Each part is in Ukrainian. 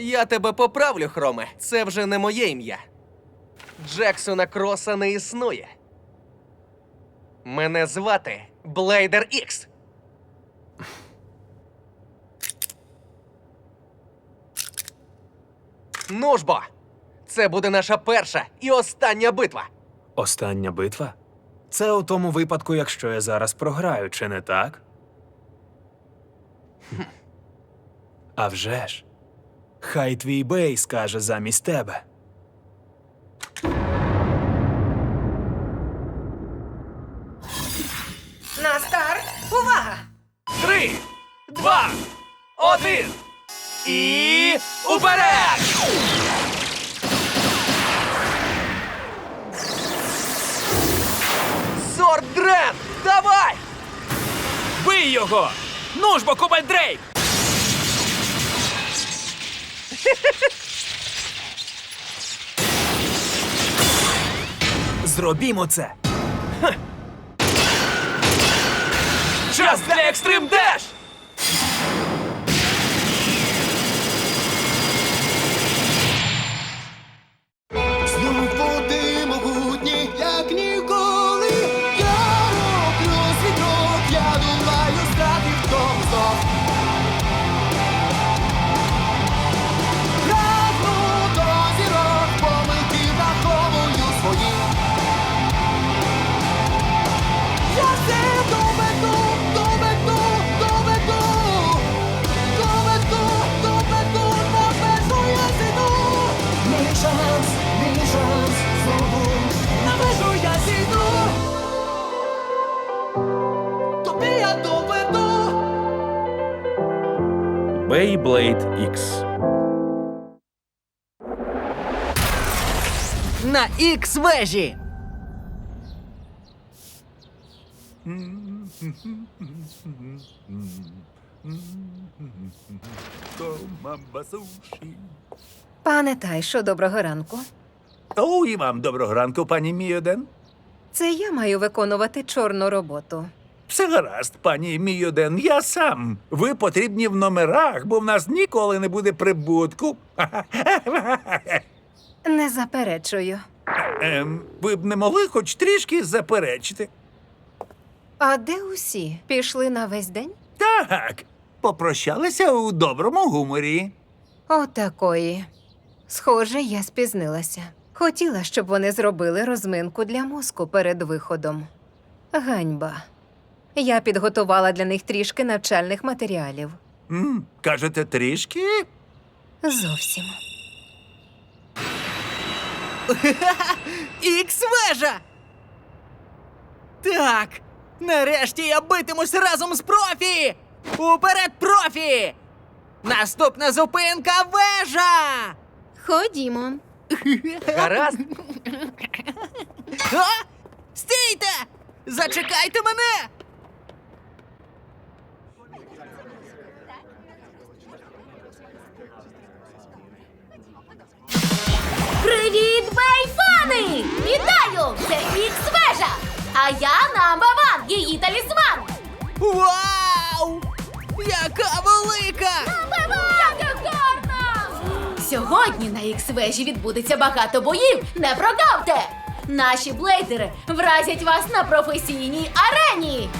Я тебе поправлю, Хроме. Це вже не моє ім'я. Джексона Кроса не існує. Мене звати Блейдер Ікс. Ну ж бо, це буде наша перша і остання битва. Остання битва? Це у тому випадку, якщо я зараз програю, чи не так? А вже ж. Хай твій бей скаже замість тебе. На старт! Увага! Три, два, один. І уперед! Сорт Дрен, давай! Бий його! Ну ж бо, Кубаль Дрейк! Зробімо це! Час для екстрим деш! Ікс вежі! Пане Тайшо, доброго ранку. О, і вам доброго ранку, пані Мійоден. Це я маю виконувати чорну роботу. Все гаразд, пані Мійоден, я сам. Ви потрібні в номерах, бо в нас ніколи не буде прибутку. Не заперечую. Ем, ви б не могли хоч трішки заперечити. А де усі? Пішли на весь день? Так, попрощалися у доброму гуморі. Отакої. Схоже, я спізнилася. Хотіла, щоб вони зробили розминку для мозку перед виходом. Ганьба. Я підготувала для них трішки навчальних матеріалів. М, кажете, трішки? Зовсім. Ікс вежа! Так, нарешті я битимусь разом з профі! Уперед, профі! Наступна зупинка вежа! Ходімо. Гаразд? А? Стійте! Зачекайте мене! Вітаю! Це Ікс Вежа! А я One, її талісман! Вау! Яка велика! Яка гарна! Сьогодні на Ікс Вежі відбудеться багато боїв. Не прогавте! Наші блейдери вразять вас на професійній арені!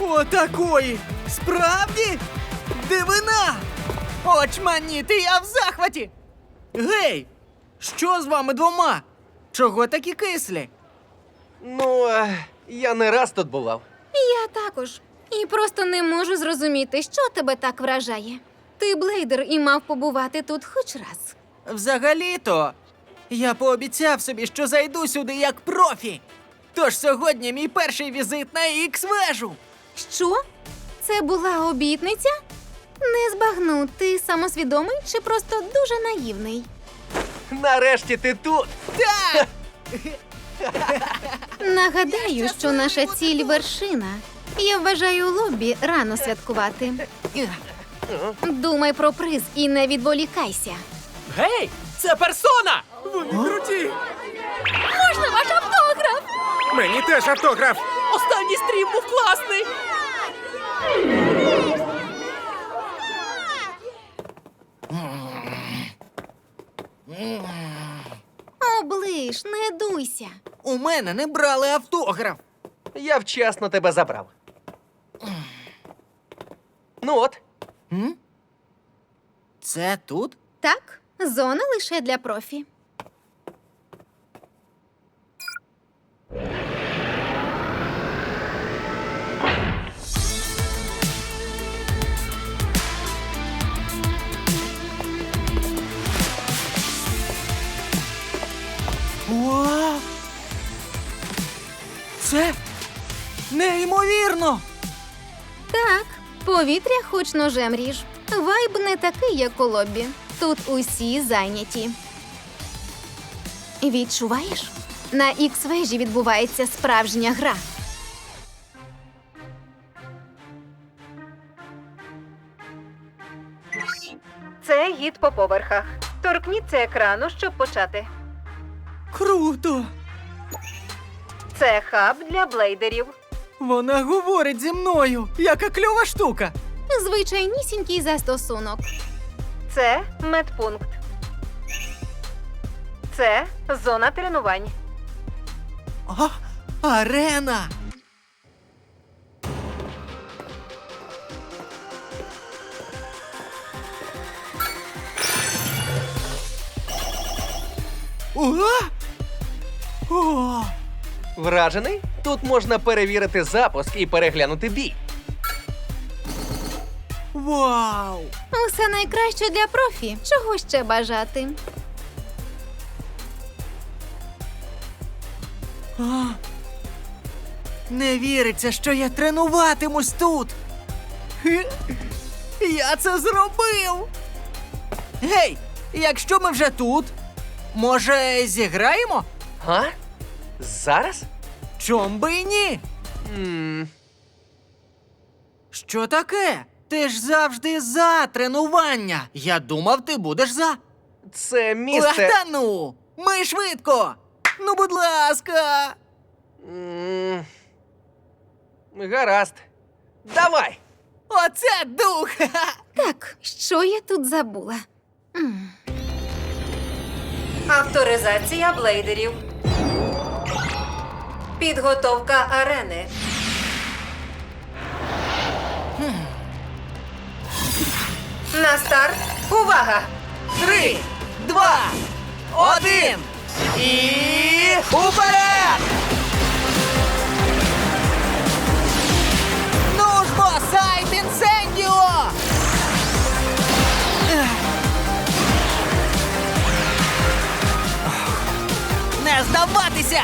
Отакої! Справді? Дивина! Очманіти, я в захваті! Гей! Що з вами двома? Чого такі кислі? Ну, е, я не раз тут бував. Я також. І просто не можу зрозуміти, що тебе так вражає. Ти блейдер і мав побувати тут хоч раз. Взагалі-то, я пообіцяв собі, що зайду сюди як профі. Тож сьогодні мій перший візит на Ікс-вежу. Що? Це була обітниця? Не збагну, ти самосвідомий чи просто дуже наївний? Нарешті ти тут. Нагадаю, що наша ціль вершина. Я вважаю лобі рано святкувати. Думай про приз і не відволікайся. Гей, це персона! Вони круті! Можна ваш автограф? Мені теж автограф. Останній стрім був класний! Дуйся. У мене не брали автограф. Я вчасно тебе забрав. Ну от, Це тут? Так, зона лише для профі. Вау! Це неймовірно! Так, повітря хоч ножем ріж. Вайб не такий, як у лобі. Тут усі зайняті. Відчуваєш? На Ікс-вежі відбувається справжня гра. Це гід по поверхах. Торкніться екрану, щоб почати. Круто! Це хаб для блейдерів. Вона говорить зі мною. Яка кльова штука! Звичайнісінький застосунок. Це медпункт. Це зона тренувань. А, арена! О! О! Вражений? Тут можна перевірити запуск і переглянути бій. Вау! Усе найкраще для профі. Чого ще бажати? А, не віриться, що я тренуватимусь тут. Хе, Я це зробив. Гей, якщо ми вже тут, може, зіграємо? Га? Зараз? Чом би і ні? м Що таке? Ти ж завжди за тренування. Я думав, ти будеш за. це Ах, місце. та ну! Ми швидко! Ну, будь ласка! М, Гаразд. Давай! Оце дух! Ха-ха! Так, що я тут забула? Авторизація блейдерів. Підготовка арени. На старт. Увага! Три, два, один і уперед! Ну ж бо, сайт інсендіо! Не здаватися!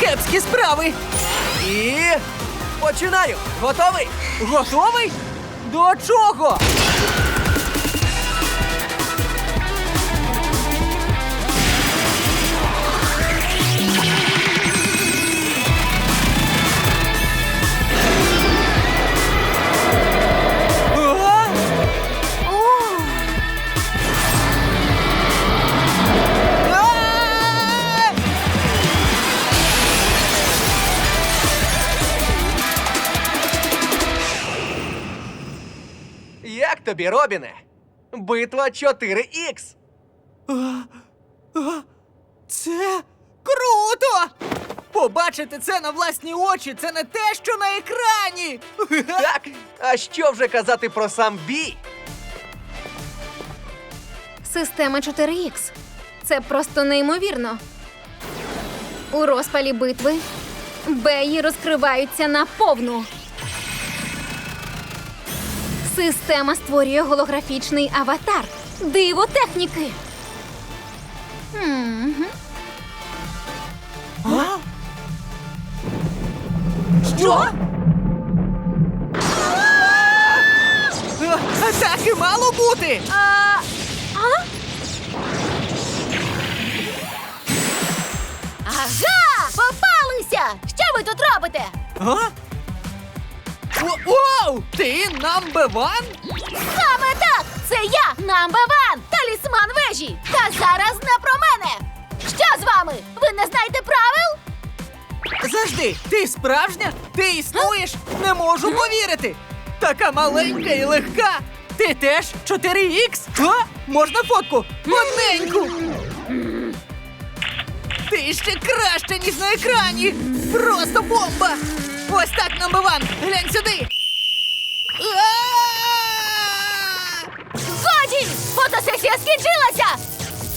Кепські справи! І починаю! Готовий? Готовий? До чого? Тобі, Робіне? Битва 4Х. А, а, Це круто! Побачити це на власні очі це не те, що на екрані. Так, а що вже казати про сам бій? система 4Х. Це просто неймовірно. У розпалі битви беї розкриваються наповну. Система створює голографічний аватар. Диво техніки. Що? Так і мало бути! А, а? Ага! Попалися! Що ви тут робите? А? Воу! Ти number one? Саме так! Це я, Number One, талісман вежі! Та зараз не про мене! Що з вами? Ви не знаєте правил? Завжди, ти справжня? Ти існуєш? Не можу повірити! Така маленька і легка! Ти теж 4Х? А? Можна фотку? Одненьку! Ти ще краще, ніж на екрані! Просто бомба! Ось так, намбиван! Глянь сюди! Годі! Фотосесія скінчилася!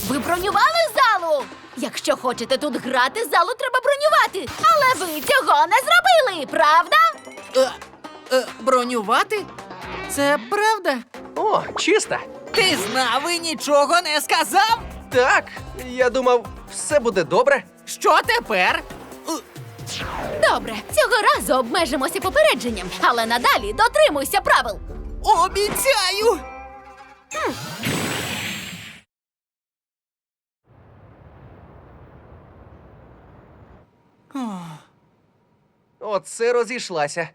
Ви бронювали залу? Якщо хочете тут грати, залу треба бронювати. Але ви цього не зробили, правда? Е, е, бронювати? Це правда? О, чиста. Ти знав і нічого не сказав? Так, я думав, все буде добре. Що тепер? Добре, цього разу обмежимося попередженням, але надалі дотримуйся правил. Обіцяю! Оце розійшлася.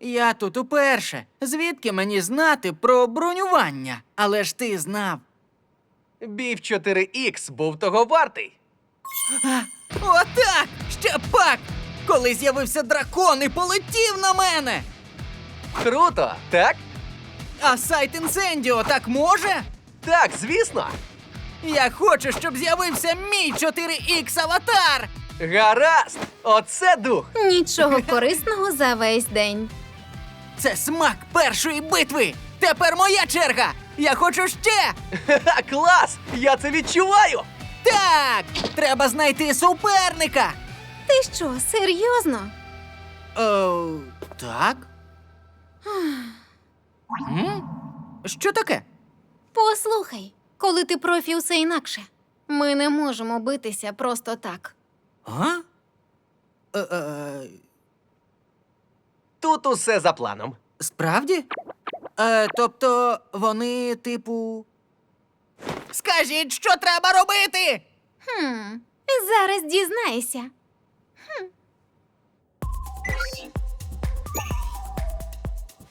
Я тут уперше. Звідки мені знати про бронювання? Але ж ти знав. Бій в 4Х був того вартий. Отак! Ще пак! Коли з'явився дракон і полетів на мене! Круто, так? А сайт інсендіо так може? Так, звісно. Я хочу, щоб з'явився мій 4Х аватар! Гаразд! Оце дух! Нічого корисного за весь день. Це смак першої битви! Тепер моя черга! Я хочу ще! Клас! Я це відчуваю! Так! Треба знайти суперника! Ти що, серйозно? О, так? М? Що таке? Послухай, коли ти профі, усе інакше. Ми не можемо битися просто так. А? Е, е, Тут усе за планом. справді? Е, тобто вони, типу. Скажіть, що треба робити? Хм, зараз дізнаєшся.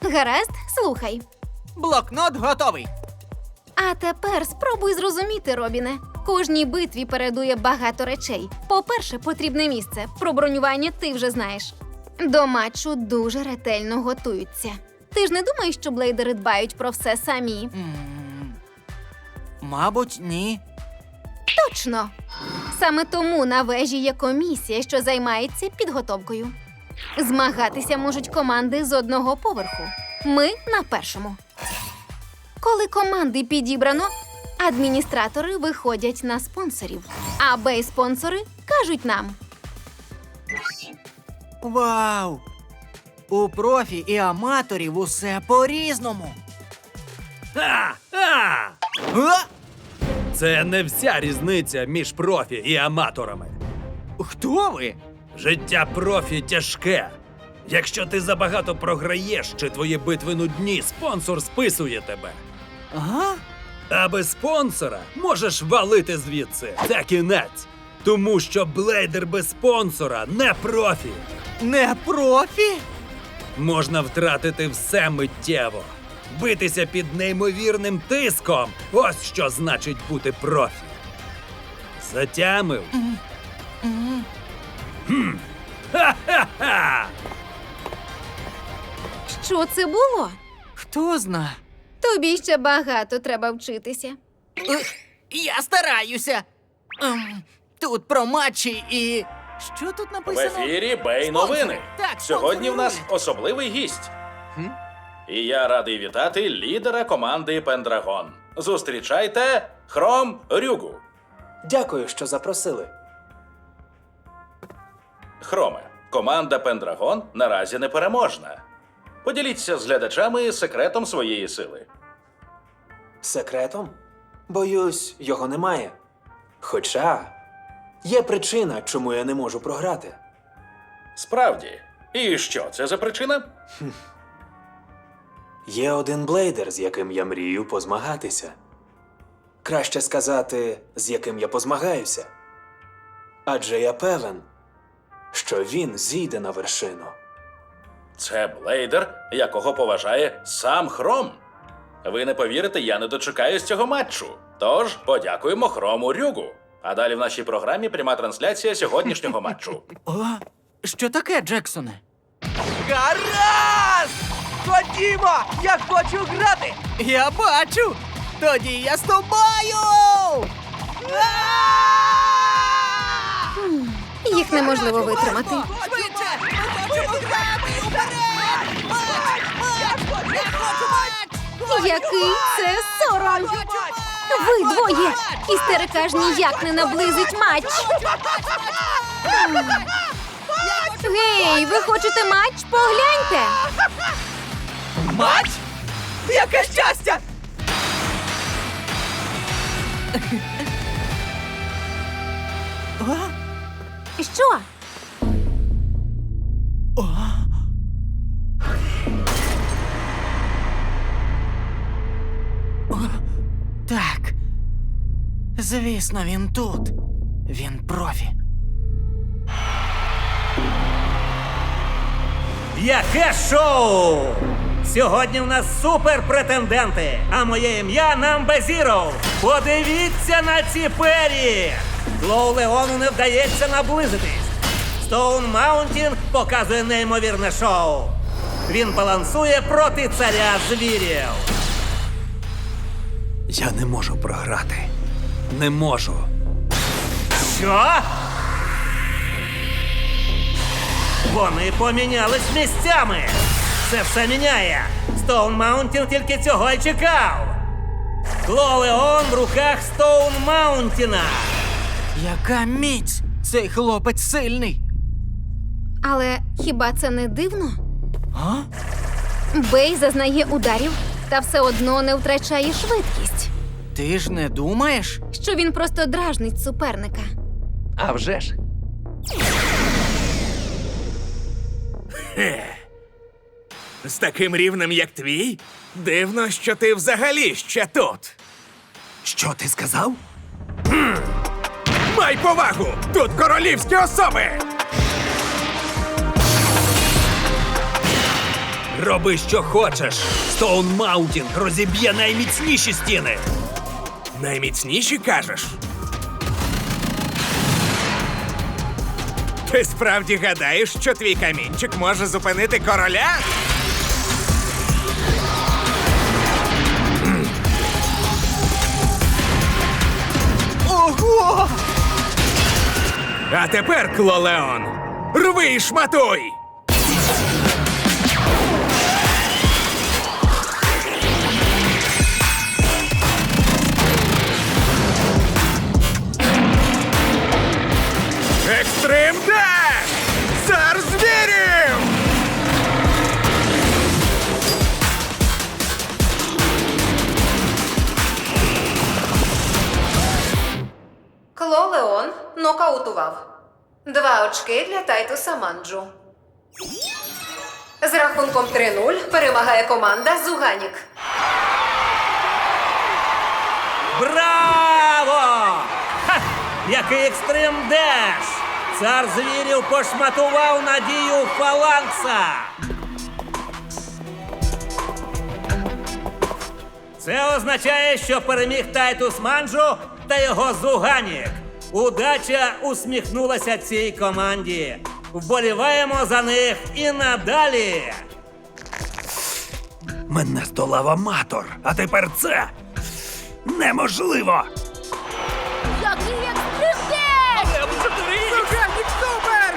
Гаразд, слухай. Блокнот готовий. А тепер спробуй зрозуміти, Робіне. Кожній битві передує багато речей. По-перше, потрібне місце. Про бронювання ти вже знаєш. До матчу дуже ретельно готуються. Ти ж не думаєш, що блейдери дбають про все самі? М, Мабуть, ні. Точно. Саме тому на вежі є комісія, що займається підготовкою. Змагатися можуть команди з одного поверху. Ми на першому. Коли команди підібрано, адміністратори виходять на спонсорів, а бей-спонсори кажуть нам: Вау! У профі і аматорів усе по-різному. А, а! А? Це не вся різниця між профі і аматорами. Хто ви? Життя профі тяжке. Якщо ти забагато програєш чи твої битви нудні, спонсор списує тебе. Ага. А без спонсора можеш валити звідси. Це кінець. Тому що блейдер без спонсора не профі. Не профі? Можна втратити все миттєво. Битися під неймовірним тиском. Ось що значить бути профі. Затямив. Хм. Ха-ха-ха! що це було? Хто зна? Тобі ще багато треба вчитися. Е, Я стараюся. Ем, Тут про матчі і. Що тут В написано? ефірі Бей новини. Так, Сьогодні в нас особливий гість. І я радий вітати лідера команди Пендрагон. Зустрічайте Хром Рюгу. Дякую, що запросили. Хроме, команда Пендрагон наразі непереможна. Поділіться з глядачами секретом своєї сили. Секретом? Боюсь, його немає. Хоча Є причина, чому я не можу програти. Справді. І що це за причина? Є один блейдер, з яким я мрію позмагатися. Краще сказати, з яким я позмагаюся. Адже я певен, що він зійде на вершину. Це блейдер, якого поважає сам Хром. Ви не повірите, я не дочекаюсь цього матчу. Тож подякуємо Хрому Рюгу. А далі в нашій програмі пряма трансляція сьогоднішнього матчу. О, що таке, Джексоне? Гаразд! Ходімо! Я хочу грати! Я бачу! Тоді я з тобою! Їх неможливо витримати. Швидше! Який це сором! Ви двоє! Істерика ж ніяк не наблизить матч! Гей, ви хочете матч? Погляньте! Матч? Яке щастя! Що? Так. Звісно, він тут. Він профі. Яке шоу! Сьогодні в нас супер претенденти, а моє ім'я Намбе Зіро. Подивіться на ці пері! Клоу Леону не вдається наблизитись. Стоун Маунтін показує неймовірне шоу. Він балансує проти царя звірів. Я не можу програти. Не можу. Що? Вони помінялись місцями. Це все міняє. Стоун Маунтін тільки цього й чекав. Клолеон в руках Стоун Маунтіна. Яка міць! Цей хлопець сильний. Але хіба це не дивно? А? Бей зазнає ударів та все одно не втрачає швидкість, Ти ж не думаєш? що він просто дражнить суперника. А вже ж. З таким рівнем, як твій, дивно, що ти взагалі ще тут. Що ти сказав? Май повагу! Тут королівські особи! Роби, що хочеш. Стоун Маунтін розіб'є найміцніші стіни. Найміцніші кажеш. Ти справді гадаєш, що твій камінчик може зупинити короля? Ого! А тепер, Клолеон, рви і шматуй! Тайтуса З рахунком 3-0 перемагає команда Зуганік. Браво! Ха! Який екстрим деш! Цар звірів пошматував надію фаланкса! Це означає, що переміг Тайтус Манджо та його Зуганік. Удача усміхнулася цій команді. Вболіваємо за них і надалі. Мене здолав аматор, а тепер це неможливо. Який екстрим Сугарник супер!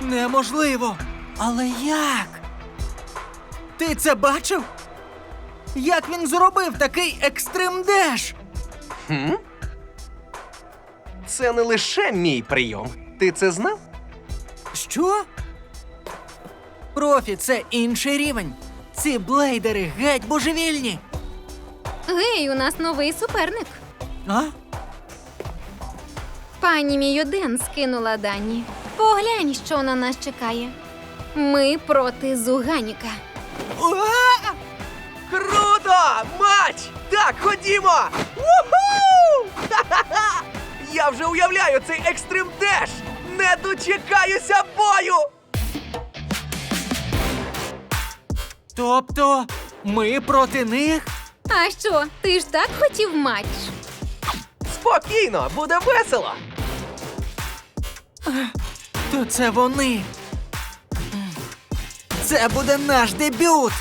Неможливо. Але як? Ти це бачив? Як він зробив такий екстрим деш? Хм? Це не лише мій прийом. Ти це знав? Що? Профі, це інший рівень. Ці блейдери геть божевільні. Гей, у нас новий суперник. А? Пані Міюден скинула дані. Поглянь, що на нас чекає. Ми проти Зуганіка. Уа! Круто! Матч! Так, ходімо! Уху! Ха-ха-ха! Я вже уявляю цей екстрим деш! Не дочекаюся бою! Тобто, ми проти них? А що, ти ж так хотів матч? Спокійно, буде весело! То це вони. Це буде наш дебют.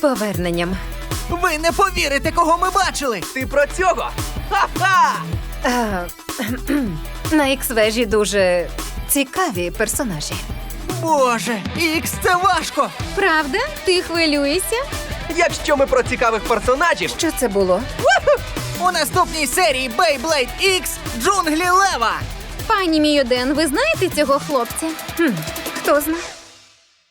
Поверненням. Ви не повірите, кого ми бачили. Ти про цього? Ха-ха! А, на Ікс-вежі дуже цікаві персонажі. Боже, ікс це важко. Правда? Ти хвилюєшся? Якщо ми про цікавих персонажів, Що це було? У наступній серії Beyblade X Джунглі Лева. Пані Міюден, ви знаєте цього хлопця? Хто знає?